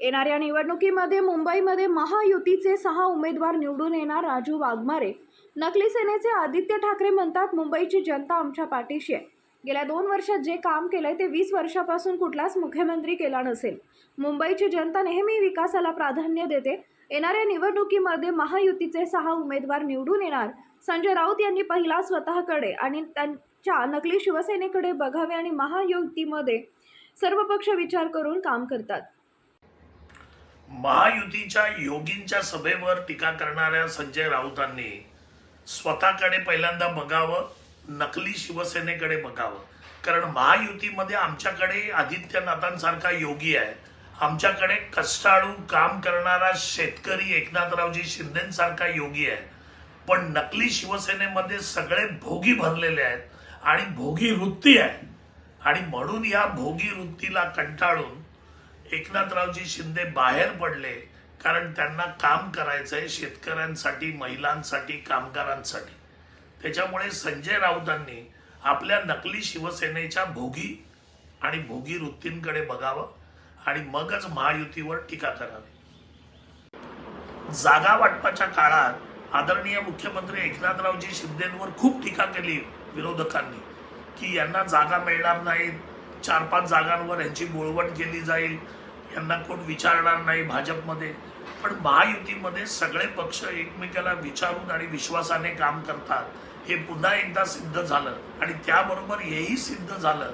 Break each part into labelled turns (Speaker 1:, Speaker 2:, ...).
Speaker 1: येणाऱ्या निवडणुकीमध्ये मुंबईमध्ये महायुतीचे सहा उमेदवार निवडून येणार राजू वाघमारे. नकली सेनेचे आदित्य ठाकरे म्हणतात मुंबईची जनता आमच्या पाठीशी आहे. गेल्या दोन वर्षात जे काम केलंय ते वीस वर्षापासून कुठलाच मुख्यमंत्री केला नसेल. मुंबईची जनता नेहमी विकासाला प्राधान्य देते. येणाऱ्या निवडणुकीमध्ये महायुतीचे सहा उमेदवार निवडून येणार. संजय राऊत यांनी पहिला स्वतःकडे आणि त्यांच्या नकली शिवसेनेकडे बघावे आणि महायुतीमध्ये सर्व पक्ष विचार करून काम करतात.
Speaker 2: महायुतीच्या योगींच्या सभेवर टीका करणाऱ्या संजय राऊतांनी स्वतःकडे पहिल्यांदा बघावं नकली शिवसेनेकडे बघावं. कारण महायुतीमध्ये आमच्याकडे आदित्यनाथांसारखा योगी आहे. आमच्याकडे कष्टाळू काम करणारा शेतकरी एकनाथरावजी शिंदेसारखा योगी आहे. पण नकली शिवसेनेमध्ये सगळे भोगी भरलेले आहेत आणि भोगी वृत्ती आहे. आणि म्हणून या भोगी वृत्तीला कंटाळून एकनाथरावजी शिंदे बाहेर पडले कारण त्यांना काम करायचंय शेतकऱ्यांसाठी महिलांसाठी कामगारांसाठी. त्याच्यामुळे संजय राऊतांनी आपल्या नकली शिवसेनेच्या भोगी आणि भोगी वृत्तींकडे बघावं आणि मगच महायुतीवर टीका करावी. जागा वाटपाच्या काळात आदरणीय मुख्यमंत्री एकनाथरावजी शिंदेंवर खूप टीका केली विरोधकांनी की यांना जागा मिळणार नाहीत. चार पाच जागांवर यांची बोळवण केली जाईल. यांना कोण विचारणार नाही भाजपमध्ये. पण महायुतीमध्ये सगळे पक्ष एकमेकाला विचारून आणि विश्वासाने काम करतात. हे पुन्हा एकदा सिद्ध झालं. आणि त्याबरोबर हेही सिद्ध झालं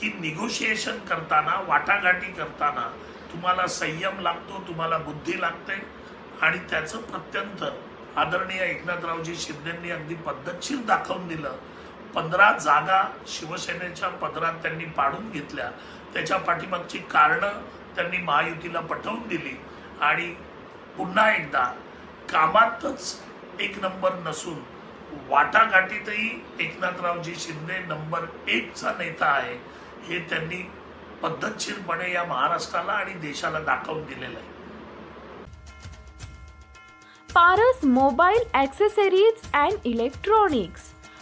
Speaker 2: की निगोशिएशन करताना वाटाघाटी करताना तुम्हाला संयम लागतो तुम्हाला बुद्धी लागते. आणि त्याचं प्रत्यंतर आदरणीय एकनाथरावजी शिंदेंनी अगदी पद्धतशीर दाखवून दिलं. पंधरा जागा शिवसेनेच्या पदरात त्यांनी पाडून घेतल्या. त्याच्या पाठीमागची कारणं त्यांनी महायुतीला पटवून दिली. आणि पुन्हा एकदा कामातच एक नंबर नसून वाटाघाटीतही एकनाथरावजी शिंदे नंबर एकचा नेता आहे हे त्यांनी पद्धतशीरपणे या महाराष्ट्राला आणि देशाला दाखवून दिलेलं आहे.
Speaker 1: Paras mobile accessories and electronics.